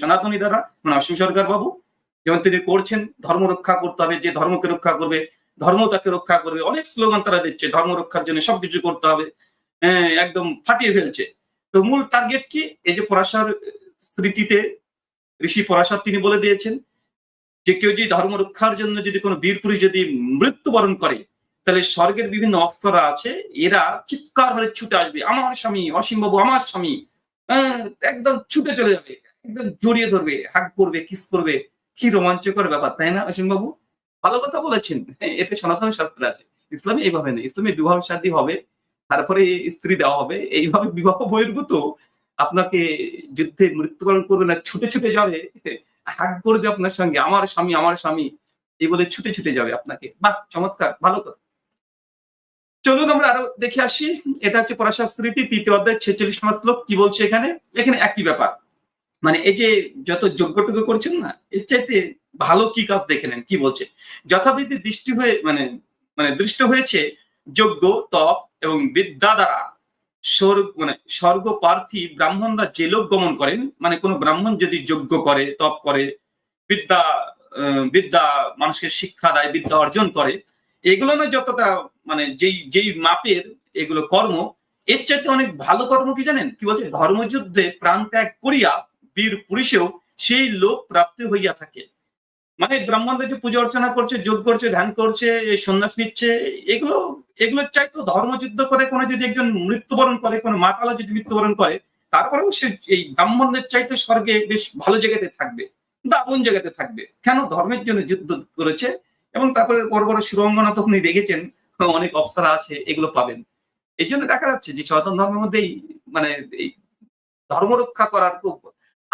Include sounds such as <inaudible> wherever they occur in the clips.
সনাতনী দ্বারা মানে অসীম সরকার বাবু যেমন তিনি করছেন ধর্ম রক্ষা করতে হবে যে ধর্মকে রক্ষা করবে ধর্ম তাকে রক্ষা করবে অনেক স্লোগান তারা দিচ্ছে ধর্ম রক্ষার জন্য সবকিছু করতে হবে হ্যাঁ, একদম ফাটিয়ে ফেলছে। তো মূল টার্গেট কি? এই যে পরাশর স্মৃতিতে ঋষি পরাশর তিনি বলে দিয়েছেন যে কেউ যদি ধর্ম রক্ষার জন্য যদি কোনো বীর পুরুষ যদি মৃত্যুবরণ করে তাহলে স্বর্গের বিভিন্ন অপ্সরা আছে এরা চিৎকার করে ছুটে আসবে আমার স্বামী অসীম বাবু আমার স্বামী। আহ, একদম ছুটে চলে যাবে। একদম জড়িয়ে ধরবে হাক করবে কিস করবে। কি রোমাঞ্চকর ব্যাপার, তাই না অসীম বাবু? ভালো কথা বলেছেন। <laughs> এটা সনাতন শাস্ত্র আছে। ইসলামে এইভাবে নেই। ইসলামে বিবাহ শাদী হবে, তারপরে স্ত্রী দেওয়া হবে। এইভাবে বিবাহ বহির্ভূত। আপনাকে যুদ্ধে মৃত্যুবরণ করবে না, ছুটে ছুটে যাবে। <laughs> হাক করবে আপনার সঙ্গে। আমার স্বামী আমার স্বামী। এই বলে ছুটে ছুটে যাবে আপনাকে। বাহ, চমৎকার, ভালো কথা। চলুন আমরা আরও দেখে আসি। এটা হচ্ছে পরাশাস্ত্রীটি তৃতীয় অধ্যায় ছেচল্লিশ নম্বর শ্লোক। কি বলছে এখানে? এখানে একই ব্যাপার। মানে এই যে যত যোগ্যটুকু করছেন না, এর চাইতে ভালো কি কাজ দেখে নেন? কি বলছে? যথাবিধি দৃষ্টি হয়ে মানে মানে দৃষ্ট হয়েছে যোগ্য তপ এবং বিদ্যা দ্বারা স্বর্গ মানে স্বর্গ প্রার্থী ব্রাহ্মণরা যে লোক গমন করেন মানে কোন ব্রাহ্মণ যদি যজ্ঞ করে, তপ করে, বিদ্যা বিদ্যা মানুষকে শিক্ষা দেয়, বিদ্যা অর্জন করে, এগুলো না যতটা মানে যেই যেই মাপের এগুলো কর্ম, এর চাইতে অনেক ভালো কর্ম কি জানেন? কি বলছে? ধর্মযুদ্ধে প্রাণ ত্যাগ করিয়া বীর পুরুষেও সেই লোক প্রাপ্তি হইয়া থাকে। মানে ব্রাহ্মণরা যে পূজা অর্চনা করছে, যোগ করছে, ধ্যান করছে সন্ন্যাস নিচ্ছে, এগুলো এগুলো চাইতো ধর্মযুদ্ধ করে কোনো যদি একজন মৃত্যুবরণ করে, কোনো মাতালা যদি মৃত্যুবরণ করে, তারপরেও সে এই ব্রাহ্মণদের চাইতে স্বর্গে বেশ ভালো জায়গাতে থাকবে দারুণ জায়গাতে থাকবে। কেন? ধর্মের জন্য যুদ্ধ করেছে এবং তারপরে বড় বড় সুরঙ্গনা তখন দেখেছেন, অনেক অপসারা আছে, এগুলো পাবেন। এই জন্য দেখা যাচ্ছে যে সনাতন ধর্মের মধ্যেই মানে এই ধর্ম রক্ষা করার খুব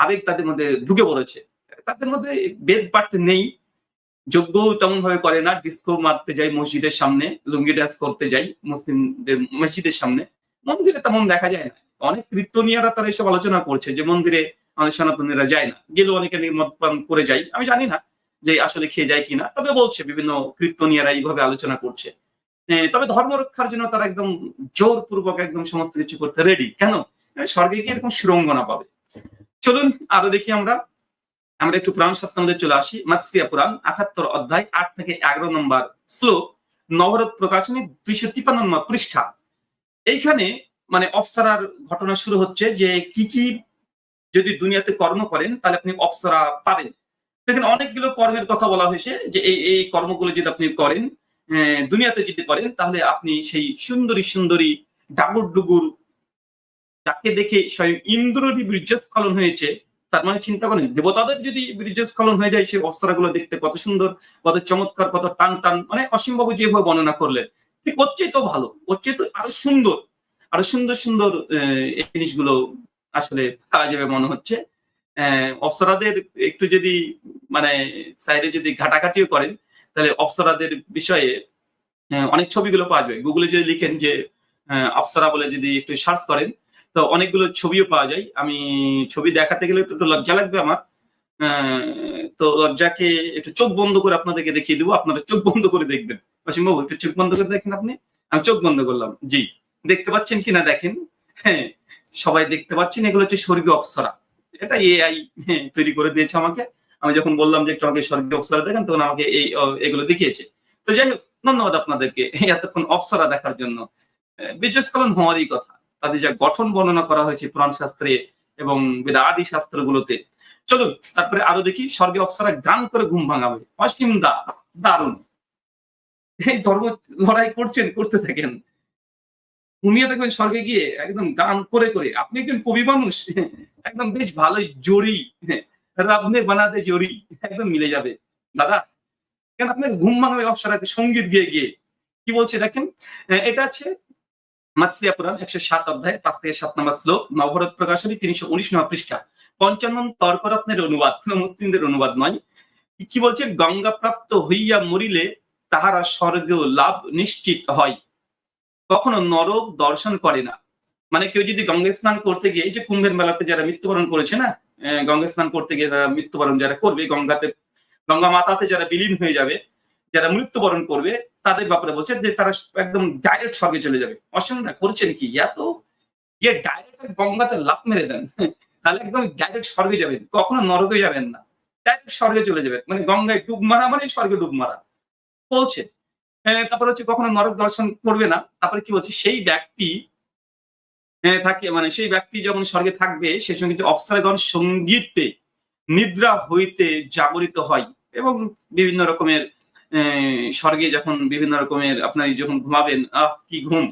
আবেগ তাদের মধ্যে ঢুকে পড়েছে। তাদের মধ্যে বেদ পাঠ নেই। যোগ্য তেমন ভাবে করে না। ডিস্কো মারতে যাই মসজিদের সামনে, লুঙ্গি ড্যান্স করতে যাই মুসলিমদের মসজিদের সামনে। মন্দিরে তেমন দেখা যায় না। অনেক কীর্তনিয়ারা তারা এসব আলোচনা করছে যে মন্দিরে আমাদের সনাতনীরা যায় না। গেলেও অনেকে মদ পান করে যায় আমি জানি না যে আসলে খেয়ে যায় কিনা। তবে বলছে বিভিন্ন কীর্তনিয়ারা এইভাবে আলোচনা করছে। তবে ধর্ম রক্ষার জন্য তারা একদম জোরপূর্বক একদম সমস্ত কিছু করতে রেডি কেন? স্বর্গে গিয়ে এরকম সুরঙ্গনা পাবে। চলুন আরও দেখি আমরা। আমরা একটু পুরাণ শাস্ত্র মধ্যে চলে আসি। মাতসিয়া পুরাণ আঠাত্তর অধ্যায়, আট থেকে এগারো নম্বর শ্লোক। নবরত প্রকাশনী দুইশো তিপ্পান্ন নম্বর পৃষ্ঠা। এইখানে মানে অপসরার ঘটনা শুরু হচ্ছে যে কি কি যদি দুনিয়াতে কর্ম করেন, তাহলে আপনি অপসরা পাবেন। দেখেন অনেকগুলো কর্মের কথা বলা হয়েছে যে এই এই কর্মগুলো যদি আপনি করেন দুনিয়াতে যদি করেন, তাহলে আপনি সেই সুন্দরী সুন্দরী ডাগুর ডুগুর যাকে দেখে স্বয়ং ইন্দ্ররই বীর্যস্খলন হয়েছে, তার মানে চিন্তা করেন, দেবতাদের যদি বীর্যস্খলন হয়ে যায়, সেই অস্ত্রগুলো দেখতে কত সুন্দর, কত চমৎকার, কত টান টান মানে অসীমবাবু যেভাবে বর্ণনা করলেন। ঠিক ওর চেয়ে তো ভালো ওর চেয়ে তো আরও সুন্দর আরও সুন্দর সুন্দর এই জিনিসগুলো আসলে পাওয়া যাবে মনে হচ্ছে। অপ্সরাদের একটু যদি মানে সাইডে যদি ঘাটাঘাটিও করেন, তাহলে অপ্সরাদের বিষয়ে অনেক ছবিগুলো পাওয়া যাবে গুগলে যদি লিখেন যে অপ্সরা বলে যদি একটু সার্চ করেন তো অনেকগুলো ছবিও পাওয়া যায়। আমি ছবি দেখাতে গেলে তো একটু লজ্জা লাগবে আমার। তো লজ্জাকে একটু চোখ বন্ধ করে আপনাদেরকে দেখিয়ে দেবো। আপনারা চোখ বন্ধ করে দেখবেন। অসীমবাবু, একটু চোখ বন্ধ করে দেখেন আপনি? আমি চোখ বন্ধ করলাম। জি। দেখতে পাচ্ছেন কিনা দেখেন? হ্যাঁ সবাই দেখতে পাচ্ছেন। এগুলো হচ্ছে স্বর্গীয় অপ্সরা। এটা এআই তৈরি করে দিয়েছে আমাকে। আমি যখন বললাম যে একটু আমাকে স্বর্গীয় অপ্সরা দেখেন, তখন আমাকে এই এগুলো দেখিয়েছে। তো যাই হোক, ধন্যবাদ আপনাদেরকে এতক্ষণ অপ্সরা দেখার জন্য। বীর্যস্খলন হওয়ারই কথা। তাদের যা গঠন বর্ণনা করা হয়েছে পুরাণ শাস্ত্রে এবং বেদা আদি শাস্ত্রগুলোতে। চলুন, তারপরে আরও দেখি, স্বর্গে অপ্সরা গান করে ঘুম ভাঙাবে। অসীম দা, দারুণ। এই ধর্ম লড়াই করছেন, করতে থাকেন। ঘুমিয়ে থাকবেন স্বর্গে গিয়ে, একদম গান করে করে। আপনি একজন কবি মানুষ, একদম বেশ ভালোই জড়ি। রাবনে বানাতে জড়ি, একদম মিলে যাবে। দাদা, কেন আপনার ঘুম ভাঙাবে অপসরাকে সংগীত গিয়ে গিয়ে? কি বলছে, দেখেন? এটা আছে মাতসিয়া পুরাণ একশো সাত অধ্যায়, পাঁচ থেকে সাত নম্বর শ্লোক, নবরত প্রকাশনী তিনশো উনিশ নম্বর পৃষ্ঠা। পঞ্চান্ন তর্করত্নের অনুবাদ মুসলিমদের অনুবাদ নয়। কি বলছে গঙ্গা প্রাপ্ত হইয়া মরিলে তাহারা স্বর্গেও লাভ নিশ্চিত হয়। কখনো নরক দর্শন করে না। মানে কেউ যদি গঙ্গা স্নান করতে গিয়ে, এই যে কুম্ভের মেলাতে যারা মৃত্যুবরণ করেছে না গঙ্গা স্নান করতে গিয়ে যারা মৃত্যুবরণ যারা করবে, গঙ্গাতে, গঙ্গা মাতাতে যারা বিলীন হয়ে যাবে যারা মৃত্যুবরণ করবে তাদের ব্যাপারে বলছে যে তারা একদম ডাইরেক্ট স্বর্গে চলে যাবে। অসুবিধা করছেন কি? এত ইয়ে ডাইরেক্ট গঙ্গাতে লাভ মেরে দেন তাহলে একদম ডাইরেক্ট স্বর্গে যাবেন। কখনো নরকে যাবেন না। ডাইরেক্ট স্বর্গে চলে যাবেন। মানে গঙ্গায় ডুব মারা মানে স্বর্গে ডুব মারা। বলছে। হ্যাঁ, তারপর হচ্ছে কখনো নরক দর্শন করবে না। তারপরে কি বলছে? সেই ব্যক্তি হ্যাঁ, থাকে মানে সেই ব্যক্তি যখন স্বর্গে থাকবে সেই সঙ্গে যে অপ্সরাগণ সঙ্গীতে নিদ্রা হইতে জাগরিত হয় এবং বিভিন্ন রকমের স্বর্গে যখন বিভিন্ন রকমের আপনার যখন ঘুমাবেন, আহ, কি ঘুম?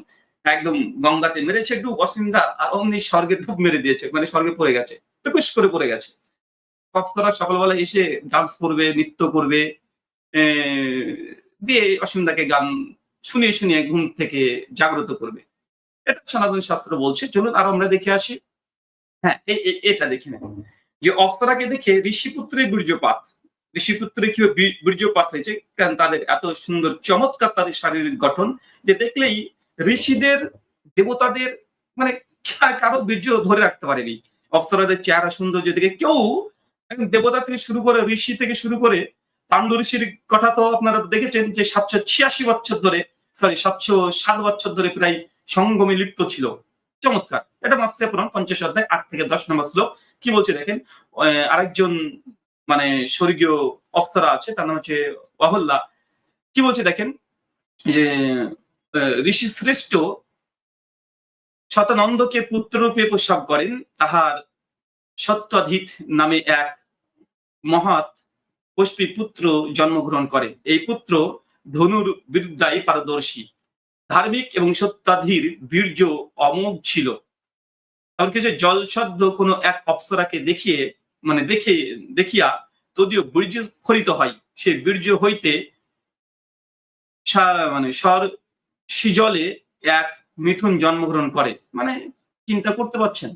একদম গঙ্গাতে মেরেছে ডুব অসিন্দা আর অমনি স্বর্গে ডুব মেরে দিয়েছে মানে স্বর্গে পড়ে গেছে, টুকুস করে পড়ে গেছে। অপ্সরা সকালবেলা এসে ডান্স করবে, নৃত্য করবে দিয়ে অসিন্দাকে গান শুনিয়ে শুনিয়ে ঘুম থেকে জাগ্রত করবে। এটা সনাতন শাস্ত্র বলছে, চলুন আর আমরা দেখে আসি। হ্যাঁ এটা দেখে নেব যে অপ্সরাকে দেখে ঋষিপুত্রের বীর্যপাত। ঋষিপুত্রে কি বী- বীর্যপাত হয়েছে? কারণ তাদের এত সুন্দর, চমৎকার তাদের শারীরিক গঠন যে দেখলেই ঋষিদের, দেবতাদের মানে কারও বীর্য ধরে রাখতে পারেনি। অপ্সরাদের চেহারা সৌন্দর্য দেখে কেউ দেবতা থেকে শুরু করে ঋষি থেকে শুরু করে পাণ্ডু ঋষির কথা তো আপনারা দেখেছেন যে সাতশো ছিয়াশি বছর ধরে সরি সাতশো সাত বছর ধরে প্রায় সঙ্গমে লিপ্ত ছিল। চমৎকার। এটা মাসে পুরাণ পঞ্চাশ অধ্যায় আট থেকে দশ নম্বর শ্লোক। কি বলছে দেখেন? আরেকজন মানে স্বর্গীয় অপ্সরা আছে, তার নাম হচ্ছে অহল্লা কি বলছে দেখেন? যে ঋষি শ্রেষ্ঠ শতানন্দকে পুত্ররূপে প্রসব করেন, তাহার সত্যাধিক নামে এক মহৎ পুষ্পী পুত্র জন্মগ্রহণ করে। এই পুত্র ধনুর বিদ্যায় পারদর্শী। ধার্মিক এবং সত্যাধীর বীর্য অমোঘ ছিল। এমনকি যে জলসদ্ধ কোনো এক অপ্সরাকে দেখিয়ে মানে দেখে দেখিয়া তদীয় বীর্য স্খলিত হয়। সে বীর্য হইতে মানে স্বর সিজলে এক মিথুন জন্মগ্রহণ করে। মানে চিন্তা করতে পারছেন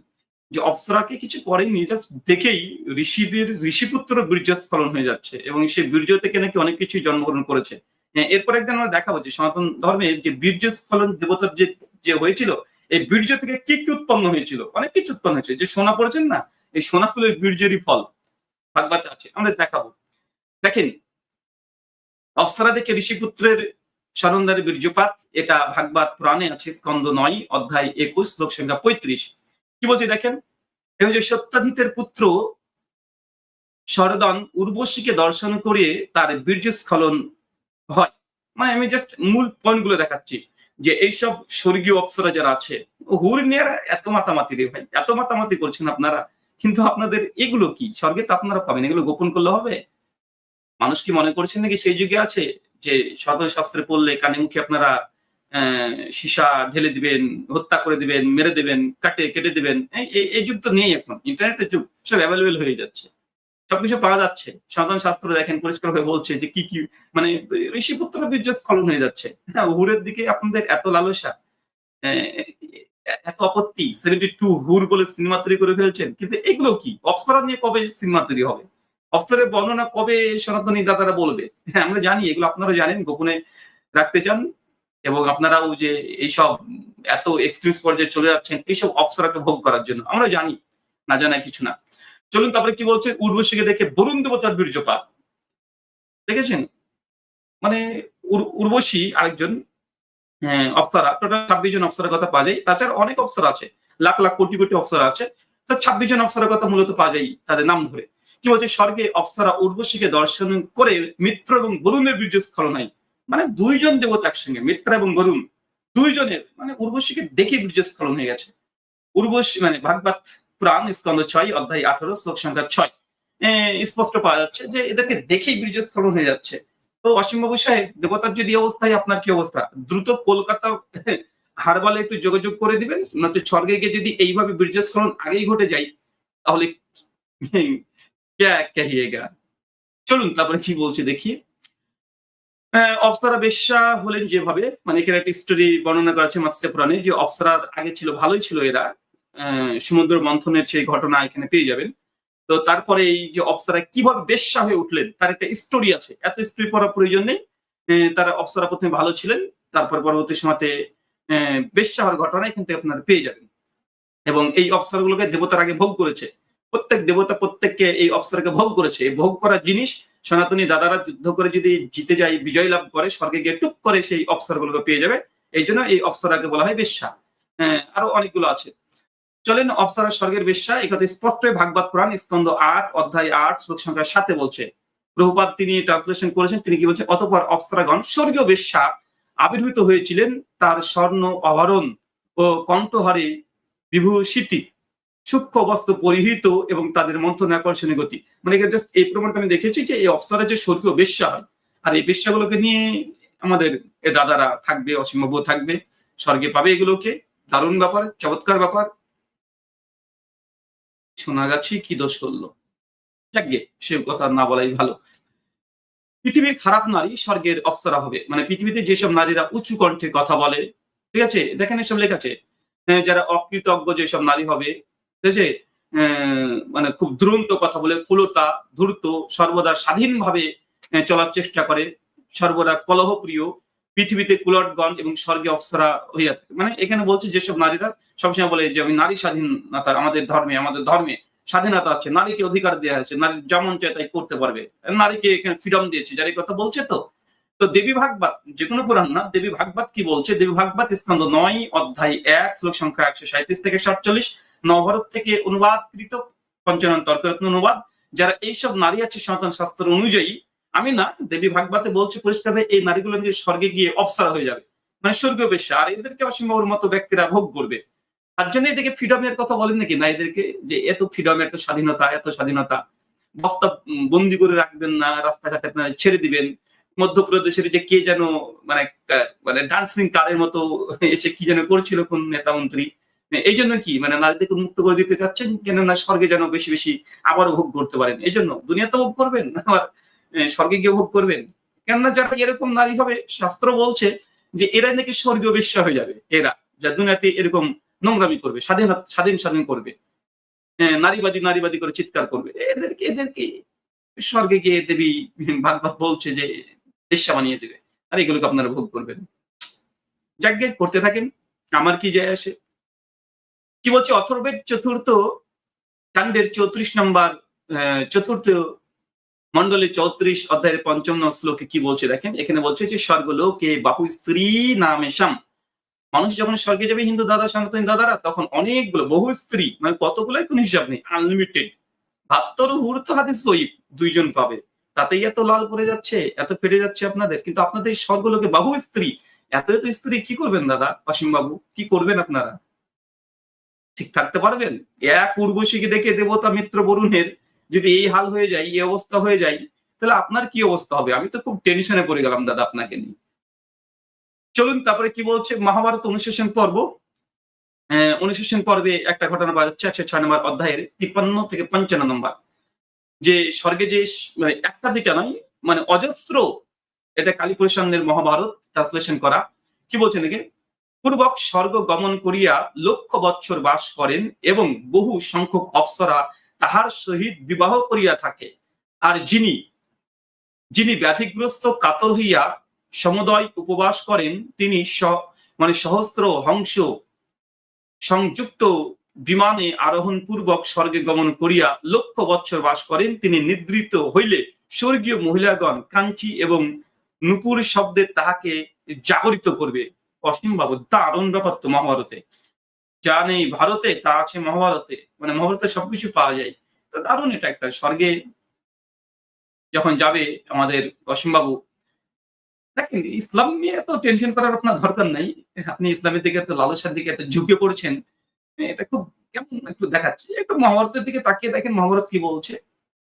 যে অপ্সরাকে কিছু করেনি জাস্ট দেখেই ঋষিদের ঋষিপুত্র বীর্যস্খলন হয়ে যাচ্ছে এবং সে বীর্য থেকে নাকি অনেক কিছু জন্মগ্রহণ করেছে। হ্যাঁ, এরপর একদিন আমরা দেখাবো যে সনাতন ধর্মের যে বীর্যস্খলন দেবতার যে যে হয়েছিল এই বীর্য থেকে কি কি উৎপন্ন হয়েছিল? অনেক কিছু উৎপন্ন হয়েছে। যে সোনা পড়েছেন না? এই সোনা ফুলের বীর্যেরই ফল। ভাগবতে আছে, আমরা দেখাবো। দেখেন অপ্সরা দেখে ঋষিপুত্রের স্মরণদারে বীর্যপাত, এটা ভাগবত পুরাণে আছে স্কন্দ নয়, অধ্যায় একুশ, শ্লোক সংখ্যা পঁয়ত্রিশ। কি বলছে দেখেন? যে সত্যাধিতের পুত্র শরদন উর্বশীকে দর্শন করে তার বীর্যস্খলন হয়। মানে আমি জাস্ট মূল পয়েন্টগুলো দেখাচ্ছি, যে এইসব স্বর্গীয় অপ্সরা যারা আছে হুর নিয়ে এত মাতামাতি রে ভাই, এত মাতামাতি করছেন আপনারা। কিন্তু আপনাদের এগুলো কি? স্বর্গে তো আপনারা পাবেন। এগুলো গোপন করলে হবে? মানুষ কি মনে করছেন নাকি সেই যুগে আছে যে সদয় শাস্ত্রে পড়লে কানে মুখে আপনারা সীসা ঢেলে দিবেন, হত্যা করে দিবেন, মেরে দিবেন, কাটে, কেটে দিবেন? এই- যুগ তো নেই এখন। ইন্টারনেটের যুগ, সব অ্যাভেলেবেল হয়ে যাচ্ছে। সবকিছু পাওয়া যাচ্ছে। সাধারণ শাস্ত্র দেখেন পরিষ্কার ভাবে বলছে যে কি কি মানে ঋষিপুত্র বীর্য স্খলন হয়ে যাচ্ছে। হ্যাঁ হুরের দিকে আপনাদের এত লালসা এত আপত্তি? সেভেন্টি টু হুর বলে সিনেমা তৈরি করে ফেলছেন। কিন্তু এগুলো কি? অপ্সরা নিয়ে কবে সিনেমা তৈরি হবে? অপ্সরের বর্ণনা কবে সনাতনী দাদারা বলবে? হ্যাঁ আমরা জানি, এগুলো আপনারা জানেন, গোপনে রাখতে চান। এবং আপনারাও যে এইসব এত এক্সট্রিমস পর্যায়ে চলে যাচ্ছেন, এইসব অপ্সরাকে ভোগ করার জন্য। আমরা জানি, না জানা কিছু না। চলুন তারপরে কি বলছে উর্বশীকে দেখে বরুণ দেবতার বীর্যপাত। দেখেছেন? মানে উর- উর্বশী আরেকজন হ্যাঁ, টোটাল ছাব্বিশ জন অপ্সরার কথা পাওয়া যায়। তাছাড়া অনেক অপ্সরা আছে লাখ লাখ কোটি কোটি অপ্সরা আছে। তো ছাব্বিশ জন অপ্সরার কথা মূলত পাওয়া যায় তাদের নাম ধরে। কি বলছে? স্বর্গে অপ্সরা উর্বশীকে দর্শন করে মিত্র এবং বরুণের বীর্য স্খলন হয় মানে দুইজন দেবতা একসঙ্গে মিত্র এবং বরুণ। দুইজনের মানে উর্বশীকে দেখে বীর্য স্খলন হয়ে গেছে। উর্বশী মানে ভাগবত পুরাণ স্কন্দ ছয় অধ্যায় আঠারো শ্লোক সংখ্যা ছয়। স্পষ্ট পাওয়া যাচ্ছে যে এদেরকে দেখেই বীর্য স্খলন হয়ে যাচ্ছে। তো অসীম বাবু সাহেব দেবতার যদি অবস্থায় আপনার কি অবস্থা? দ্রুত কলকাতা হারবালে একটু যোগাযোগ করে দিবেন নয়তো স্বর্গে গিয়ে যদি এইভাবে বীর্যস্খলন আগেই ঘটে যায় তাহলে চলুন তারপরে কি বলছে দেখি। আহ, অপ্সরা বেশ্যা হলেন যেভাবে মানে এখানে একটা স্টোরি বর্ণনা করা আছে মাতৃ পুরাণে যে অপ্সরার আগে ছিল ভালোই ছিল এরা। সমুদ্র মন্থনের সেই ঘটনা এখানে পেয়ে যাবেন। তো তারপরে এই যে অপ্সরা কীভাবে বেশ্যা হয়ে উঠলেন, তার একটা স্টোরি আছে। এত স্টোরি পড়ার প্রয়োজন নেই। তারা অপ্সরা প্রথমে ভালো ছিলেন, তারপর পরবর্তী সময়তে বেশ্যা হওয়ার ঘটনা এখান থেকে আপনারা পেয়ে যাবেন। এবং এই অপ্সরগুলোকে দেবতার আগে ভোগ করেছে। প্রত্যেক দেবতা প্রত্যেককে এই অপ্সরকে ভোগ করেছে। এই ভোগ করার জিনিস সনাতনী দাদারা যুদ্ধ করে যদি জিতে যায়, বিজয় লাভ করে, স্বর্গে গিয়ে টুক করে সেই অপ্সরগুলোকে পেয়ে যাবে। এই জন্য এই অপ্সরাকে বলা হয় বেশ্যা। আরও অনেকগুলো আছে। চলেন অপসারা স্বর্গের বেশ্যা, এখানে স্পষ্ট ভাগবত পুরাণ স্কন্দ আট, অধ্যায় আট, শ্লোক সংখ্যা সাথে বলছে। প্রভুপাত তিনি ট্রান্সলেশন করেছেন, তিনি কি বলছেন? অতপর অপসারাগণ, স্বর্গীয় বেশ্যা আবির্ভূত হয়েছিলেন তার স্বর্ণ অভরণ ও কণ্ঠহারে বিভূষিতি, সূক্ষ্ম বস্ত্র পরিহিত এবং তাদের মন্থন আকর্ষণীয় গতি। মানে জাস্ট এই প্রমাণটা আমি দেখেছি যে এই অপসারা যে স্বর্গীয় বেশ্যা হয়, আর এই বেশ্যাগুলোকে নিয়ে আমাদের এ দাদারা থাকবে অসীমবাবু থাকবে, স্বর্গে পাবে এগুলোকে। দারুণ ব্যাপার, চমৎকার ব্যাপার। যাচ্ছে কি দোষ করল? যাকে সে কথা না বলাই ভালো। পৃথিবীর খারাপ নারী স্বর্গের অপসরা হবে। মানে পৃথিবীতে যেসব নারীরা উঁচু কণ্ঠে কথা বলে ঠিক আছে? দেখেন এসব লেখা আছে। যারা অকৃতজ্ঞ যেসব নারী হবে ঠিক আছে? আহ, মানে খুব দ্রুন্ত কথা বলে কুলোটা ধূর্ত সর্বদা স্বাধীনভাবে চলার চেষ্টা করে সর্বদা কলহপ্রিয় পৃথিবীতে কুলটগণ এবং স্বর্গে অপসরা হইয়া থাকে। মানে এখানে বলছে যেসব নারীরা, সবসময় বলে যে আমি নারী স্বাধীনতা, আমাদের ধর্মে আমাদের ধর্মে স্বাধীনতা আছে, নারীকে অধিকার দেওয়া হয়েছে নারী যেমন চায় তাই করতে পারবে। নারীকে এখানে ফ্রিডম দিয়েছে, যার কথা বলছে তো। তো দেবী ভাগবত, যে কোনো পুরাণ না, দেবী ভাগবত কি বলছে? দেবী ভাগবত স্কন্দ নয়, অধ্যায় এক, শ্লোক সংখ্যা একশো সাঁত্রিশ থেকে সাতচল্লিশ নবভারত থেকে অনুবাদকৃত, পঞ্চানন তর্করত্ন অনুবাদ। যারা এইসব নারী আছে, সনাতন শাস্ত্র অনুযায়ী আমি না, দেবী ভাগবতে বলছে পরিষ্কারভাবে এই নারীগুলো নিজে স্বর্গে গিয়ে অপসারা হয়ে যাবে। মানে স্বর্গীয় বেশ্যা আর এদেরকে অসীমবাবুর মতো ব্যক্তিরা ভোগ করবে। তার জন্য এদেরকে ফ্রিডমের কথা বলেন নাকি? না, এদেরকে যে এত ফ্রিডম এত স্বাধীনতা এত স্বাধীনতা। বস্তা বন্দি করে রাখবেন না, রাস্তাঘাটে ছেড়ে দিবেন। মধ্যপ্রদেশের যে কে যেন মানে মানে ডান্সিং কারের মতো এসে কি যেন করছিল কোন নেতা মন্ত্রী? এই জন্য কি? মানে নারীদেরকে মুক্ত করে দিতে চাচ্ছেন? কেন না স্বর্গে যেন বেশি বেশি আবারও ভোগ করতে পারেন। এই জন্য দুনিয়াতে ভোগ করবেন? আবার স্বর্গে গিয়ে ভোগ করবেন। কেননা যারা এরকম নারী হবে, শাস্ত্র বলছে যে এরা নাকি স্বর্গীয় বেশ্যা হয়ে যাবে। এরা, যা দুনিয়াতে এরকম নোংরামি করবে, স্বাধীন স্বাধীন স্বাধীন করবে। নারীবাদী নারীবাদী করে চিৎকার করবে। এদেরকে এদেরকে স্বর্গে গিয়ে দেবী ভাগবত বলছে যে বেশ্যা বানিয়ে দেবে। আর এগুলোকে আপনারা ভোগ করবেন। যাকে করতে থাকেন, আমার কি যায় আসে? কি বলছে? অথর্বের চতুর্থ কাণ্ডের চৌত্রিশ নম্বর চতুর্থ মন্ডলে চৌত্রিশ অধ্যায়ের পঞ্চম শ্লোকে কি বলছে দেখেন? এখানে বলছে যে, স্বর্গলোকে বাহু স্ত্রী নামেশাম মানুষ যখন স্বর্গে যাবে, হিন্দু দাদা, সনাতনী দাদারা, তখন অনেকগুলো, বহু স্ত্রী মানে কতগুলোই কোন হিসাব নেই আনলিমিটেড ভাত্তর হুর্ত হাতে সইব দুইজন পাবে। তাতেই এত লাল পড়ে যাচ্ছে, এত ফেটে যাচ্ছে আপনাদের। কিন্তু আপনাদের স্বর্গলোকে বাহু স্ত্রী, এত এত স্ত্রী কি করবেন দাদা অসীম বাবু কি করবেন আপনারা? ঠিক থাকতে পারবেন? এক উর্বশীকে দেখে দেবতা মিত্র বরুণের যদি এই হাল হয়ে যায় এই অবস্থা হয়ে যায় তাহলে আপনার কি অবস্থা হবে? আমি তো খুব টেনশনে পড়ে গেলাম দাদা আপনাকে নিয়ে। চলুন তারপরে কি বলছে? মহাভারত অনুশাসন পর্ব। আহ, অনুশাসন পর্বে একটা ঘটনা পাওয়া যাচ্ছে একশো ছয় নম্বর অধ্যায়ের তিপ্পান্ন থেকে পঞ্চান্ন নম্বর। যে স্বর্গে যে মানে একটা দুইটা নয় মানে অজস্র এটা কালীপুরেশনের মহাভারত ট্রান্সলেশন করা। কি বলছেন একে পূর্বক স্বর্গ গমন করিয়া লক্ষ বৎসর বাস করেন এবং বহু সংখ্যক অপ্সরা তাহার সহিত বিবাহ করিয়া থাকে। আর যিনি যিনি ব্যাধিগ্রস্ত কাতর হইয়া সমুদয় উপবাস করেন, তিনি মানে সহস্র হংস সংযুক্ত বিমানে আরোহণ পূর্বক স্বর্গে গমন করিয়া লক্ষ বৎসর বাস করেন, তিনি নিদ্রিত হইলে স্বর্গীয় মহিলাগণ কাঞ্চি এবং নুপুর শব্দে তাহাকে জাগরিত করবে। অসীম বাবু দারুণ ব্যাপার তো মহাভারতে। যা নেই ভারতে, তা আছে মহাভারতে। মানে মহাভারতে সবকিছু পাওয়া যায়। তো দারুণ এটা একটা স্বর্গে যখন যাবে আমাদের অসীম বাবু দেখেন, ইসলাম নিয়ে এত টেনশন করার আপনার দরকার নাই। আপনি ইসলামের দিকে এত লালসার দিকে এত ঝুঁকে পড়ছেন। এটা খুব কেমন একটু দেখাচ্ছে। একটু মহাভারতের দিকে তাকিয়ে দেখেন মহাভারত কি বলছে।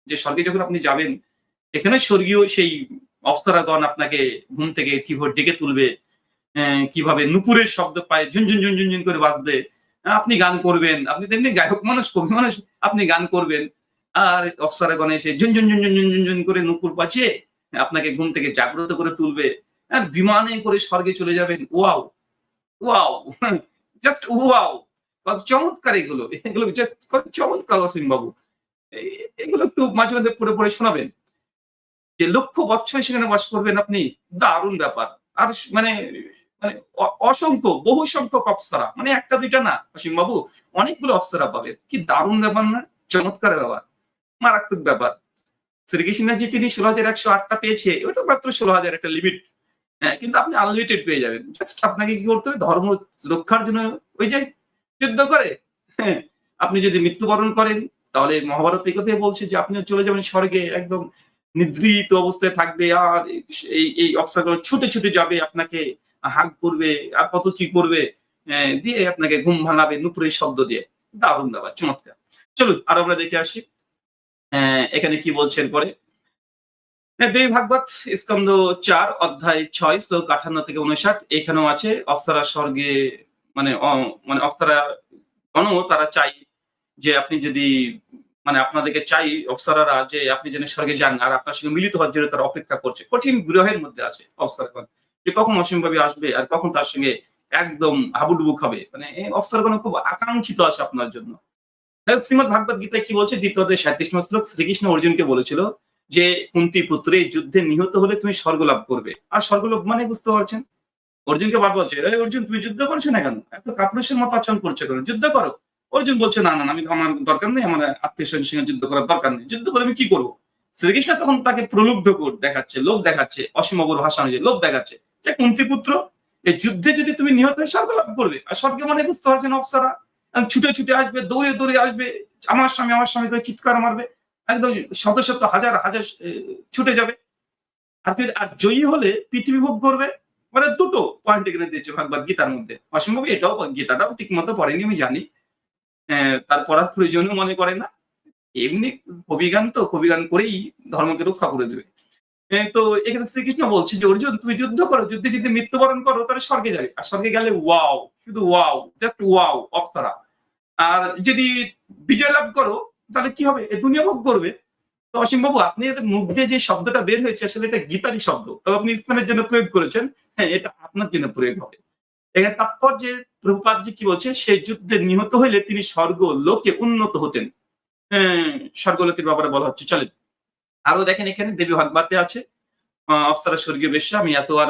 যে স্বর্গে যখন আপনি যাবেন, এখানে স্বর্গীয় সেই অপ্সরাগণ আপনাকে ঘুম থেকে কীভাবে ডেকে তুলবে। কীভাবে নুপুরের শব্দ পায় ঝুনঝুন ঝুনঝুন ঝুনঝুন করে বাজবে আপনি গান করবেন, আপনি তেমনি গায়ক মানুষ, কবি মানুষ, আপনি গান করবেন। আর অপ্সরাগণ এসে ঝুনঝুন ঝুনঝুন ঝুনঝুন ঝুন করে নুপুর বাজিয়ে আপনাকে ঘুম থেকে জাগ্রত করে তুলবে। আর বিমানে করে স্বর্গে চলে যাবেন। ওয়াও ওয়াও, জাস্ট ওয়াও, কত চমৎকার এগুলো। এগুলো কত চমৎকার অসীম বাবু। এগুলো একটু মাঝে মাঝে পড়ে পড়ে শোনাবেন। যে লক্ষ বছর সেখানে বাস করবেন আপনি, দারুণ ব্যাপার। আর মানে মানে অসংখ্য, বহু সংখ্যক অপ্সরা। মানে একটা, দুইটা না অসীম বাবু অনেকগুলো অপ্সরা পাবেন। কি দারুণ ব্যাপার না? চমৎকার ব্যাপার। মারাত্মক ব্যাপার। শ্রীকৃষ্ণ যে তিনি ষোলো হাজার একশো আটটা পেয়েছে, ওটা মাত্র ষোলো হাজার একটা লিমিট হ্যাঁ কিন্তু আপনি আনলিমিটেড পেয়ে যাবেন। জাস্ট আপনাকে কি করতে হবে? ধর্ম রক্ষার জন্য ওই যে যুদ্ধ করে। হ্যাঁ আপনি যদি মৃত্যুবরণ করেন, তাহলে মহাভারত এই কথাই বলছে যে আপনি চলে যাবেন স্বর্গে, একদম নিদ্রিত অবস্থায় থাকবে আর এই এই অবস্থাগুলো ছুটে ছুটে যাবে আপনাকে। হাগ করবে আর কত কি করবে দিয়ে আপনাকে ঘুম ভাঙাবে নুপুরের শব্দ দিয়ে। দারুণ ব্যাপার, চমৎকার। চলুন, আর আমরা দেখে আসি। এখানে কি বলছেন পরে দেবী ভাগবত স্কন্দ চার, অধ্যায় ছয়, শ্লোক আঠান্ন থেকে উনষাট এখানেও আছে, অপ্সরা স্বর্গে মানে মানে অপ্সরা গণ তারা চাই যে আপনি যদি মানে আপনাদেরকে চাই অপ্সরারা যে আপনি যেন স্বর্গে যান, আর আপনার সঙ্গে মিলিত হওয়ার জন্য তারা অপেক্ষা করছে। কঠিন বিরহের মধ্যে আছে অপ্সরাগণ যে কখন অসীমভাবে আসবে আর কখন তার সঙ্গে একদম হাবুডুবু খাবে? মানে এই অপ্সরাগণ খুব আকাঙ্ক্ষিত আছে আপনার জন্য। শ্রীমদ ভাগবত গীতায় কি বলছে? দ্বিতীয় সাঁত্রিশ শ্লোক, শ্রীকৃষ্ণ অর্জুনকে বলেছিল যে, কুন্তি পুত্র, যুদ্ধে নিহত হলে তুমি স্বর্গ লাভ করবে। আর স্বর্গলাভ মানে বুঝতে পারছেন? অর্জুনকে বার বলছে, "এই অর্জুন, তুমি যুদ্ধ করছ না কেন? এত কাপুরুষের মতো আচরণ করছ কেন? যুদ্ধ করো। অর্জুন বলছে, না না আমি আমার দরকার নেই, আমার আত্মীয় সঙ্গে যুদ্ধ করার দরকার নেই। যুদ্ধ করে আমি কি করব? শ্রীকৃষ্ণ তখন তাকে প্রলুব্ধ দেখাচ্ছে, লোভ দেখাচ্ছে অসীমবর ভাষা অনুযায়ী লোভ দেখাচ্ছে। যে কুন্তি পুত্র এই যুদ্ধে যদি তুমি নিহত হয়ে স্বর্গ লাভ করবে, আর স্বর্গে মানে বুঝতে পারছেন অপসারা ছুটে ছুটে আসবে, দৌড়ে দৌড়ে আসবে, আমার স্বামী আমার স্বামী করে চিৎকার মারবে, একদম শত শত হাজার হাজার ছুটে যাবে। আর আর জয়ী হলে পৃথিবী ভোগ করবে মানে দুটো পয়েন্ট এখানে দিয়েছে ভাগবত গীতার মধ্যে। অসম্ভব, এটাও গীতাটাও ঠিক মতো পড়েনি, আমি জানি। তার পড়ার প্রয়োজনীয় মনে করে না। এমনি কবিগান তো, কবিগান করেই ধর্মকে রক্ষা করে দেবে। তো এখানে শ্রীকৃষ্ণ বলছে যে, অর্জুন, তুমি যুদ্ধ করো, যুদ্ধে যদি মৃত্যুবরণ করো, তাহলে স্বর্গে যাবে। আর স্বর্গে গেলে, ওয়াও, শুধু ওয়াও, জাস্ট ওয়াও, অপ্সরা। আর যদি বিজয় লাভ করো, তাহলে কি হবে? দুনিয়া ভোগ করবে। তো অসীম বাবু, আপনার মুখ দিয়ে যে শব্দটা বের হয়েছে, আসলে এটা গীতারই শব্দ। তবে আপনি ইসলামের জন্য প্রয়োগ করেছেন হ্যাঁ এটা আপনার জন্য প্রয়োগ হবে। এখানে তাৎপর্যে প্রভুপাদ যে কি বলছে, সে যুদ্ধে নিহত হইলে তিনি স্বর্গ লোকে উন্নত হতেন। হ্যাঁ স্বর্গলোকের ব্যাপারে বলা হচ্ছে। চলেন। আরও দেখেন এখানে দেবী ভাগবাতে আছে। আহ, অফতারা স্বর্গীয় বেশ্যা আমি এত আর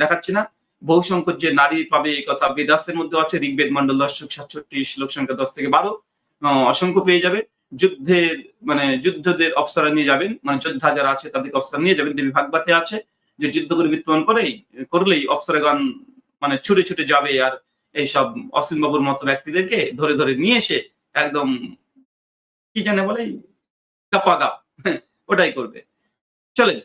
দেখাচ্ছি না। বহু সংখ্যক যে নারী পাবে এই কথা বেদাসের মধ্যে আছে ঋগ্বেদ মন্ডল দর্শক সাতষট্টি শ্লোক সংখ্যা দশ থেকে বারো। অসংখ্য পেয়ে যাবে। যুদ্ধের মানে যুদ্ধদের অফসারা নিয়ে যাবেন মানে যোদ্ধা যারা আছে তাদেরকে অফসার নিয়ে যাবেন। দেবী ভাগবাতে আছে যে যুদ্ধ করে মৃত্যুবরণ করেই করলেই অফসারগণ মানে ছুটে ছুটে যাবে আর এইসব অসীম বাবুর মতো ব্যক্তিদেরকে ধরে ধরে নিয়ে এসে একদম কি জানে বলে গাপাগাপ ওটাই করবে। চলেন।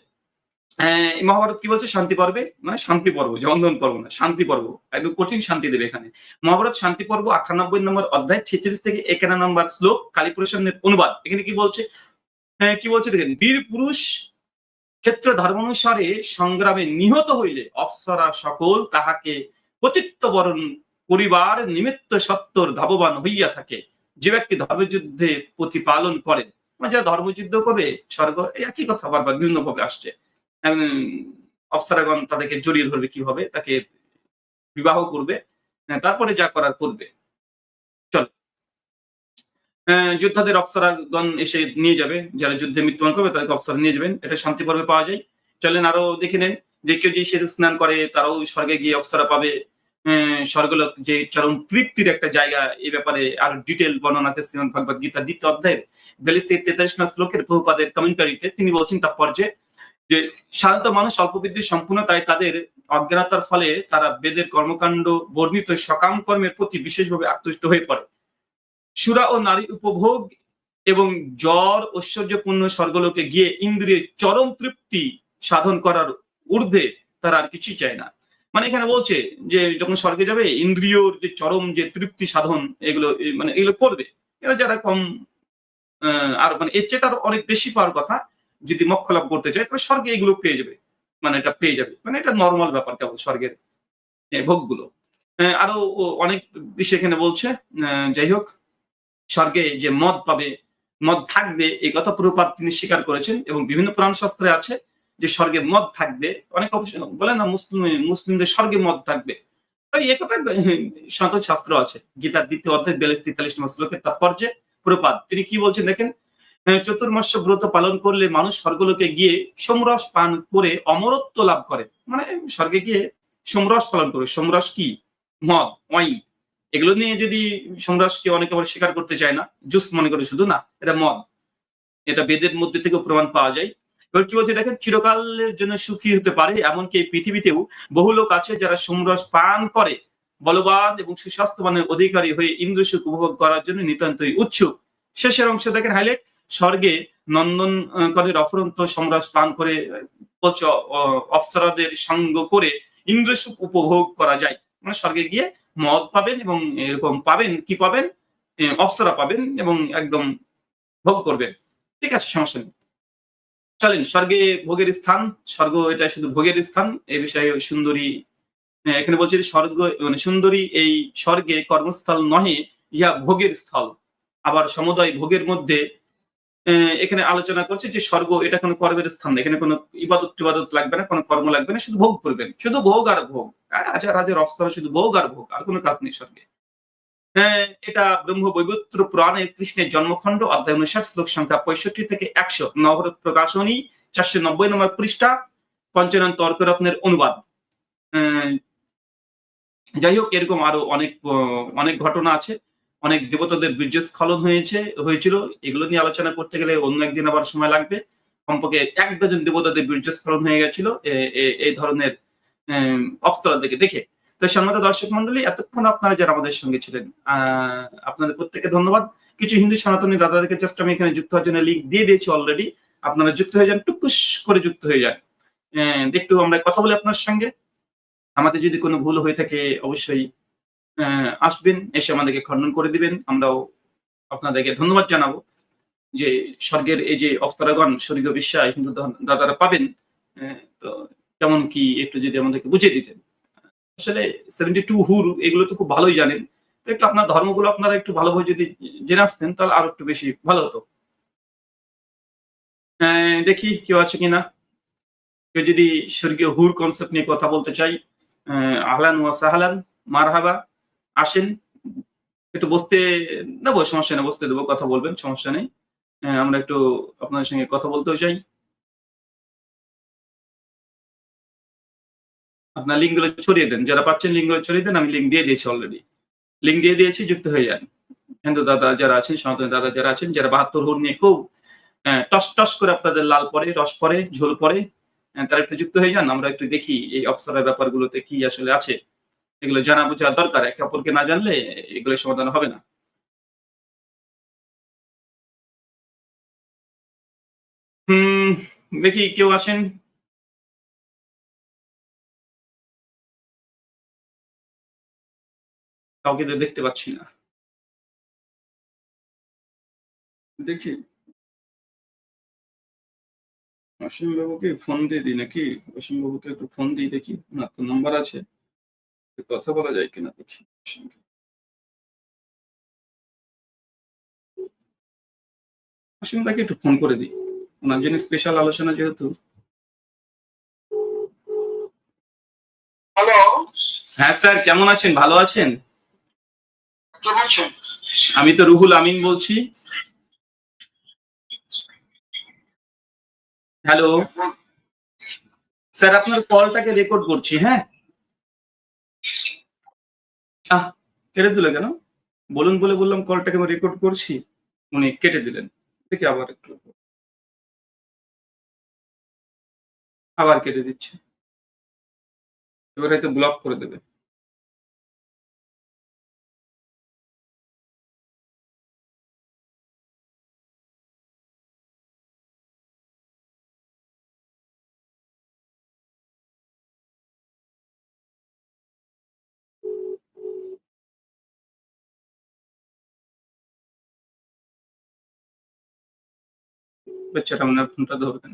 মহাভারত কি বলছে? শান্তি পর্বে? মানে শান্তি পর্ব জন্দন পর্ব না, শান্তি পর্ব। একদম কঠিন শান্তি দেবে এখানে। মহাভারত শান্তি পর্ব আটানব্বই নম্বর অধ্যায়, ছেচল্লিশ থেকে একান্ন নম্বর শ্লোক কালীপুরুষের অনুবাদ। এখানে কি বলছে? হ্যাঁ কি বলছে দেখেন, বীর পুরুষ ক্ষেত্র ধর্মানুসারে সংগ্রামে নিহত হইলে অপ্সরা সকল তাহাকে পতিত্ব বরণ পরিবার নিমিত্ত সত্তর ধাববান হইয়া থাকে। যে ব্যক্তি ধর্মযুদ্ধে প্রতিপালন করেন যারা ধর্মযুদ্ধ করবে স্বর্গ একই কথা বারবার বিভিন্ন ভাবে আসছে অপ্সরাগণ তাদেরকে জড়িয়ে ধরবে কীভাবে তাকে বিবাহ করবে হ্যাঁ, তারপরে যা করার করবে। চল। যোদ্ধাদের অপ্সরাগণ এসে নিয়ে যাবে যারা যুদ্ধে মৃত্যুবরণ করবে তাদেরকে অপ্সরা নিয়ে যাবেন এটা শান্তি পর্বে পাওয়া যায়। চলেন আরও দেখে নেন যে কেউ যে সেতু স্নান করে তারাও স্বর্গে গিয়ে অপ্সরা পাবে। স্বর্গলোক যে চরম তৃপ্তির একটা জায়গা এই ব্যাপারে আরও ডিটেল বর্ণনা আছে শ্রীমদ ভগবত গীতা দ্বিতীয় অধ্যায়ের। বিয়াল্লিশ তেতাল্লিশ নম্বর শ্লোকের বহুপাদের কমেন্টারিতে তিনি বলছেন তাৎপর্যে যে সাধারণত মানুষ অল্পবিদ্যুৎ সম্পূর্ণ তাই তাদের অজ্ঞানতার ফলে তারা বেদের কর্মকাণ্ড, বর্ণিত সকাম কর্মের প্রতি বিশেষভাবে আকৃষ্ট হয়ে পড়ে। সুরা ও নারী উপভোগ এবং জ্বর, ঐশ্বর্যপূর্ণ স্বর্গলোকে গিয়ে ইন্দ্রিয়ের চরম তৃপ্তি সাধন করার ঊর্ধ্বে তারা আর কিছুই চায় না। মানে এখানে বলছে যে, যখন স্বর্গে যাবে, ইন্দ্রিয়র যে চরম যে তৃপ্তি সাধন এগুলো মানে এগুলো করবে। এরা যারা কম আর মানে এর চেয়ে তার অনেক বেশি পাওয়ার কথা যদি মক্ষ লাভ করতে চায় তবে স্বর্গে এগুলো পেয়ে যাবে। মানে এটা পেয়ে যাবে। মানে এটা নর্মাল ব্যাপার কেবল স্বর্গের এ, ভোগগুলো। আরও অনেক বিষয় এখানে বলছে যাই হোক স্বর্গে যে মদ পাবে মদ থাকবে এই কথা পুরোপাত তিনি স্বীকার করেছেন এবং বিভিন্ন পুরাণ শাস্ত্রে আছে যে স্বর্গে মদ থাকবে। অনেক বলে না মুসলিম মুসলিমদের স্বর্গে মদ থাকবে। তো এই কথা সনাতন শাস্ত্র আছে। গীতার দ্বিতীয় অধ্যায় বিয়াল্লিশ তেতাল্লিশ নম্বর শ্লোকের তাৎপর্যে পুরোপাত। তিনি কি বলছেন দেখেন? আহ, চতুর্মাস্য ব্রত পালন করলে মানুষ স্বর্গলোকে গিয়ে সোমরস পান করে অমরত্ব লাভ করে। মানে স্বর্গে গিয়ে সোমরস পালন করে সোমরস কি? মদ ওয়াইন। এগুলো নিয়ে যদি সোমরসকে অনেকে আবার স্বীকার করতে চায় না জুস মনে করে শুধু না এটা মদ। এটা বেদের মধ্যে থেকেও প্রমাণ পাওয়া যায়। এবার কি বলছে দেখেন? চিরকালের জন্য সুখী হতে পারে এমনকি এই পৃথিবীতেও বহু লোক আছে যারা সোমরস পান করে। বলবান এবং সুস্বাস্থ্যবানের অধিকারী হয়ে ইন্দ্রসুখ উপভোগ করার জন্য নিতান্তই উৎসুক। শেষের অংশ দেখেন হাইলাইট স্বর্গে নন্দন করের অফুরন্ত সম্রাট স্নান করে, বলছে সঙ্গ করে ইন্দ্রসুখ উপভোগ করা যায়। মানে স্বর্গে গিয়ে মদ পাবেন এবং এরকম পাবেন, কি পাবেন? অপ্সরা পাবেন এবং একদম ভোগ করবেন। ঠিক আছে, সমস্যা নেই। চলেন, স্বর্গে ভোগের স্থান, স্বর্গ এটা শুধু ভোগের স্থান, এ বিষয়ে সুন্দরী এখানে বলছে স্বর্গ মানে সুন্দরী এই স্বর্গে কর্মস্থল নহে ইহা ভোগের স্থল। আবার সমুদয় ভোগের মধ্যে এখানে আলোচনা করছে যে স্বর্গ এটা কোনো কর্মের স্থান না। এখানে কোনো ইবাদত টিবাদত লাগবে না কোনো কর্ম লাগবে না শুধু ভোগ করবেন। শুধু ভোগ আর ভোগ। রাজা রাজের অফসর শুধু ভোগ আর ভোগ আর কোনো কাজ নেই স্বর্গে। আহ, এটা ব্রহ্ম বৈবত্র পুরাণে কৃষ্ণের জন্মখণ্ড অধ্যায় অনুসার শ্লোক সংখ্যা পঁয়ষট্টি থেকে একশো। নবরত প্রকাশনী চারশো নব্বই নম্বর পৃষ্ঠা পঞ্চনন তর্করত্নের অনুবাদ। যাই হোক, এরকম আরও অনেক অনেক ঘটনা আছে। অনেক দেবতাদের বীর্যস্খলন হয়েছে, হয়েছিল। এগুলো নিয়ে আলোচনা করতে গেলে অন্য একদিন আবার সময় লাগবে। কমপক্ষে এক ডজন দেবতাদের বীর্যস্খলন হয়ে গেছিল। এই ধরনের অবস্থা দেখে দেখে, তো সম্মত দর্শক মন্ডলী, এতক্ষণ আপনারা যারা আমাদের সঙ্গে ছিলেন আপনাদের প্রত্যেককে ধন্যবাদ। কিছু হিন্দু সনাতনী দাদাদেরকে জাস্ট আমি এখানে যুক্ত হওয়ার জন্য লিঙ্ক দিয়ে দিয়েছি অলরেডি আপনারা যুক্ত হয়ে যান, টুকুস করে যুক্ত হয়ে যান। একটু আমরা কথা বলি আপনার সঙ্গে। আমাদের যদি কোনো ভুল হয়ে থাকে, অবশ্যই আসবেন, এসে আমাদেরকে খণ্ডন করে দিবেন। আমরাও আপনাদেরকে ধন্যবাদ জানাব যে স্বর্গের এই যে অফতারাগণ স্বর্গীয় বিশ্বাস, হিন্দু দাদারা পাবেন তো কেমন কি একটু যদি আমাদেরকে বুঝিয়ে দিতেন। আসলে সেভেন্টি টু হুর, এগুলো তো খুব ভালোই জানেন। তো একটু আপনার ধর্মগুলো আপনারা একটু ভালোভাবে যদি জেনে আসতেন, তাহলে আরও একটু বেশি ভালো হতো। দেখি কেউ আছে কিনা। কেউ যদি স্বর্গীয় হুর কনসেপ্ট নিয়ে কথা বলতে চাই আহলান ওয়া সাহলান, মারহাবা, আসেন। একটু বসতে দেবো সমস্যা নেই, বসতে দেবো, কথা বলবেন, সমস্যা নেই। আমরা একটু আপনাদের সঙ্গে কথা বলতেও চাই। আপনার লিঙ্কগুলো ছড়িয়ে দেন, যারা পাচ্ছেন লিঙ্কগুলো ছড়িয়ে দেন, আমি লিঙ্ক দিয়ে দিয়েছি অলরেডি লিঙ্ক দিয়ে দিয়েছি, যুক্ত হয়ে যান। হিন্দু দাদা যারা আছেন, সনাতনী দাদা যারা আছেন, যারা বাহাত্তর হুর নিয়ে খুব টস টস করে আপনাদের লাল পরে, রস পরে, ঝোল পরে তারা একটু যুক্ত হয়ে যান, আমরা একটু দেখি এই অপসরের ব্যাপারগুলোতে কি আসলে আছে। এগুলো জানা বোঝা দরকার, একে অপরকে না জানলে এগুলো সমাধান হবে না। হুম, দেখি কেউ আসেন। কাউকে তো দেখতে পাচ্ছি না। দেখি। অসীম বাবুকে ফোন দিয়ে দিই নাকি? অসীম বাবুকে একটু ফোন দিই দেখি। না তো নাম্বার আছে। কথা বলা যায় কিনা দেখি। অসীম দাকে একটু ফোন করে দিই। ওনার জন্য স্পেশাল আলোচনা যেহেতু। হ্যালো হ্যাঁ স্যার কেমন আছেন? ভালো আছেন? আমি তো রুহুল আমিন বলছি। হ্যালো। স্যার, আপনার কলটাকে রেকর্ড করছি হ্যাঁ? আহ, কেটে দিলে কেন? বলুন বলে বললাম কলটাকে আমি রেকর্ড করছি। উনি কেটে দিলেন। দেখি আবার একটু। আবার কেটে দিচ্ছে। এবার হয়তো ব্লক করে দেবে। বেচারা মনে ফোনটা ধরবেন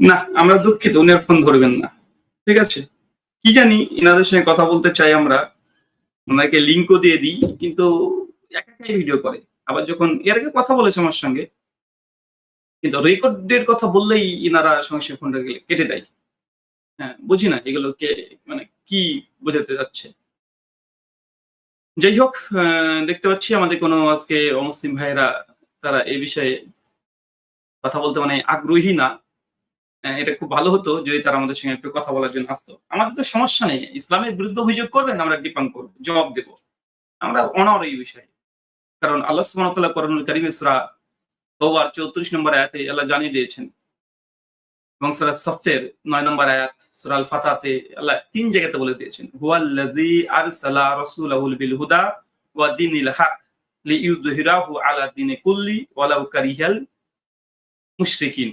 না আমরা দুঃখিত উনি আর ফোন ধরবেন না। ঠিক আছে? কি জানি এনাদের সঙ্গে কথা বলতে চাই আমরা। ওনাকে লিঙ্কও দিয়ে দিই, কিন্তু একা একাই ভিডিও করে। আবার যখন এর আগে কথা বলেছে আমার সঙ্গে, কিন্তু রেকর্ডের কথা বললেই সঙ্গে সঙ্গে ফোনটা গেলে কেটে দেয়। হ্যাঁ বুঝি না এগুলোকে মানে কি বোঝাতে যাচ্ছে। যাই হোক দেখতে পাচ্ছি আমাদের কোনো আজকে অমুসলিম ভাইয়েরা, তারা এ বিষয়ে কথা বলতে মানে আগ্রহী না। এটা খুব ভালো হতো যদি তারা আমাদের সঙ্গে একটু কথা বলার জন্য আসতো। আমাদের তো সমস্যা নেই। ইসলামের বিরুদ্ধে অভিযোগ করবেন, আমরা ডিপান করব, জবাব দেব। আমরা অনার এই বিষয়ে। কারণ আল্লাহ সুবহানাহু করণুল করিম ইসরা ওবার চৌত্রিশ নম্বর আয়াতে আল্লাহ জানিয়ে দিয়েছেন। এবং সুরা সফের নয় নম্বর আয়াত, সুরা আল ফাতাতে আল্লাহ তিন জায়গাতে বলে দিয়েছেন, হুয়াল্লাযী আরসালা রাসূলাহুল বিল হুদা ওয়া দীনিল হক লিইউযহিরাহু আলা দীনি কুল্লি ওয়ালাউ কারিহাল মুশরিকিন।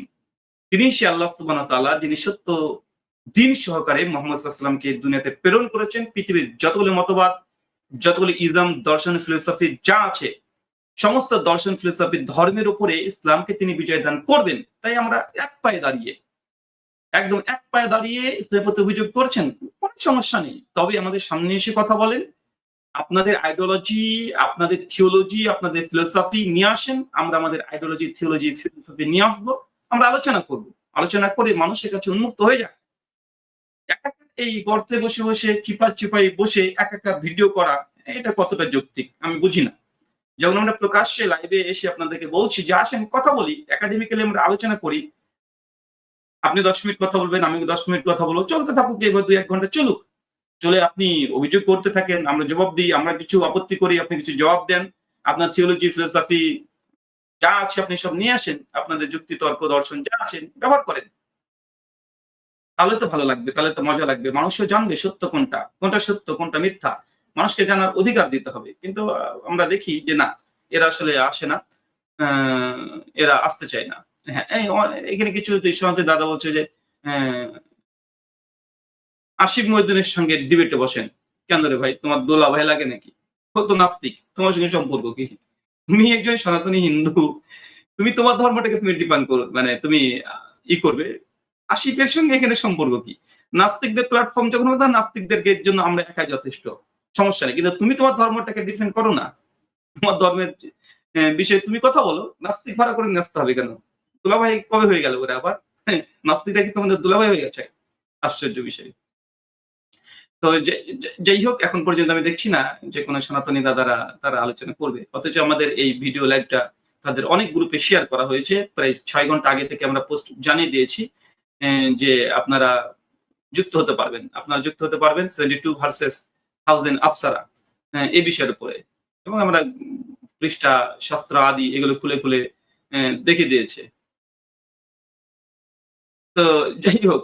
তিনি সে আল্লাহ ওয়া যিনি সত্য দিন সহকারে মোহাম্মদ সাল্লামকে দুনিয়াতে প্রেরণ করেছেন, পৃথিবীর যতগুলো মতবাদ, যতগুলো ইসলাম, দর্শন ফিলোসফি যা আছে, সমস্ত দর্শন ফিলোসফি ধর্মের উপরে ইসলামকে তিনি বিজয় দান করবেন। তাই আমরা এক পায়ে দাঁড়িয়ে, একদম এক পায়ে দাঁড়িয়ে ইসলামের প্রতি অভিযোগ করছেন, কোনো সমস্যা নেই। তবে আমাদের সামনে এসে কথা বলেন, আপনাদের আইডিওলজি আপনাদের থিওলজি আপনাদের ফিলোসফি নিয়ে আসেন, আমরা আমাদের আইডিওলজি থিওলজি ফিলোসফি নিয়ে আসব। আমরা আলোচনা করব। আলোচনা করে মানুষের কাছে উন্মুক্ত হয়ে যাক। এই গর্তে বসে বসে চিপা চিপাই বসে এক একটা ভিডিও করা, এটা কতটা যৌক্তিক? আমি বুঝি না। যেমন আমরা প্রকাশ্যে লাইভে এসে আপনাদেরকে বলছি যে, আসেন কথা বলি। একাডেমিক্যালি আমরা আলোচনা করি। আপনি দশ মিনিট কথা বলবেন আমি দশ মিনিট কথা বলব। চলতে থাকুক, এবার দুই এক ঘণ্টা চলুক। চলে আপনি অভিযোগ করতে থাকেন, আমরা জবাব দিই, আমরা কিছু আপত্তি করি, আপনি কিছু জবাব দেন। আপনার থিওলজি ফিলোসফি যা আছে আপনি সব নিয়ে আসেন, আপনাদের যুক্তি, তর্ক, দর্শন যা আছেন ব্যবহার করেন। তাহলে তো ভালো লাগবে, তাহলে তো মজা লাগবে। মানুষও জানবে সত্য কোনটা কোনটা সত্য, কোনটা মিথ্যা। মানুষকে জানার অধিকার দিতে হবে। কিন্তু আমরা দেখি যে না, এরা আসলে আসে না এরা আসতে চায় না। হ্যাঁ এখানে কিছু সমাজে দাদা বলছে যে আসিফ মহিউদ্দিনের সঙ্গে ডিবেটে বসেন। কেন রে ভাই, তোমার দোলা ভাই লাগে নাকি? ও তো নাস্তিক, তোমার সঙ্গে সম্পর্ক কি? তুমি একজন সনাতনী হিন্দু তুমি তোমার ধর্মটাকে তুমি ডিপান করো মানে তুমি ই করবে। আশিকের সঙ্গে এখানে সম্পর্ক কি? নাস্তিকদের প্ল্যাটফর্ম যখন হবে তখন নাস্তিকদেরকে জন্য আমরা একাই যথেষ্ট। সমস্যা নেই। কিন্তু তুমি তোমার ধর্মটাকে ডিফেন্ড করো না। তোমার ধর্মের বিষয়ে তুমি কথা বলো। নাস্তিক ভাড়া করে নিয়ে আসতে হবে কেন? দুলাভাই কবে হয়ে গেল ওরা আবার? হ্যাঁ, নাস্তিকরা কি তোমাদের দুলাভাই হয়ে গেছে? আশ্চর্য বিষয়। তো যাই হোক, এখন পর্যন্ত আমি দেখছি না যে কোনো সনাতনী দাদারা তারা আলোচনা করবে। অথচ আমাদের এই ভিডিও লাইভটা তাদের অনেক গ্রুপে শেয়ার করা হয়েছে। প্রায় ছয় ঘণ্টা আগে থেকে আমরা পোস্ট জানিয়ে দিয়েছি যে আপনারা যুক্ত হতে পারবেন। আপনারা যুক্ত হতে পারবেন সেভেন্টি টু ভার্সেস থাউজেন্ড আফসারা এই বিষয়ের উপরে। এবং আমরা পৃষ্ঠা, শাস্ত্র আদি এগুলো খুলে খুলে দেখে দিয়েছে। তো যাই হোক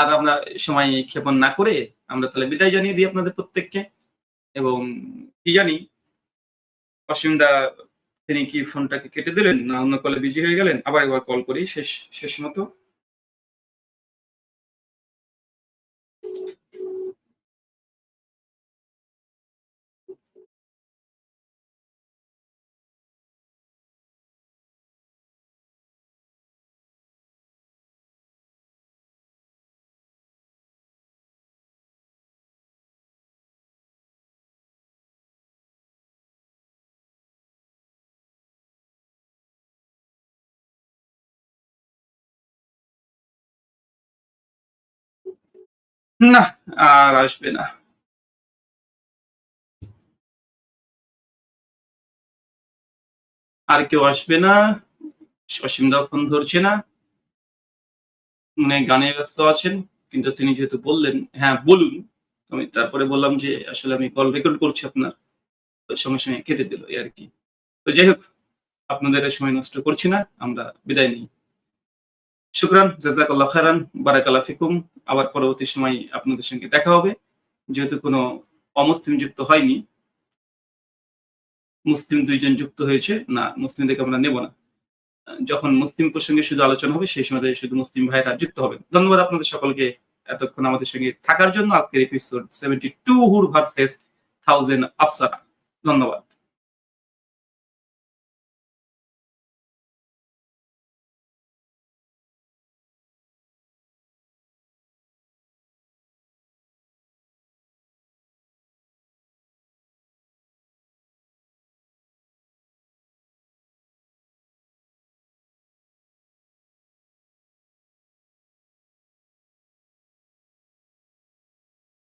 আর আমরা সময় ক্ষেপণ না করে আমরা তাহলে বিদায় জানিয়ে দিই আপনাদের প্রত্যেককে। এবং কি জানি, অসীম দা, তিনি কি ফোনটাকে কেটে দিলেন না অন্য কলে বিজি হয়ে গেলেন? আবার একবার কল করি, শেষ শেষ মতো। না, আর আসবে না। আর কেউ আসবে না, অসীম দা ফোন ধরছে না। মানে গানে ব্যস্ত আছেন, কিন্তু তিনি যেহেতু বললেন হ্যাঁ বলুন। আমি তারপরে বললাম যে, আসলে আমি কল রেকর্ড করছি আপনার। তো সঙ্গে সঙ্গে কেটে দিল এই আর কি। তো যাই হোক, আপনাদের সময় নষ্ট করছি না, আমরা বিদায় নিই। শুক্রান, জাজাকাল্লাহ খারান বারাকাল্লাহ ফিকুম। আবার পরবর্তী সময় আপনাদের সঙ্গে দেখা হবে। যেহেতু কোনো অমুসলিম যুক্ত হয়নি, মুসলিম দুইজন যুক্ত হয়েছে, না, মুসলিমদেরকে আমরা নেব না। যখন মুসলিম প্রসঙ্গে শুধু আলোচনা হবে, সেই সময় শুধু মুসলিম ভাইরা যুক্ত হবে। ধন্যবাদ আপনাদের সকলকে এতক্ষণ আমাদের সঙ্গে থাকার জন্য। আজকের এপিসোড সেভেন্টি টু হুর ভার্সেস থাউজেন্ড আফসারা। ধন্যবাদ।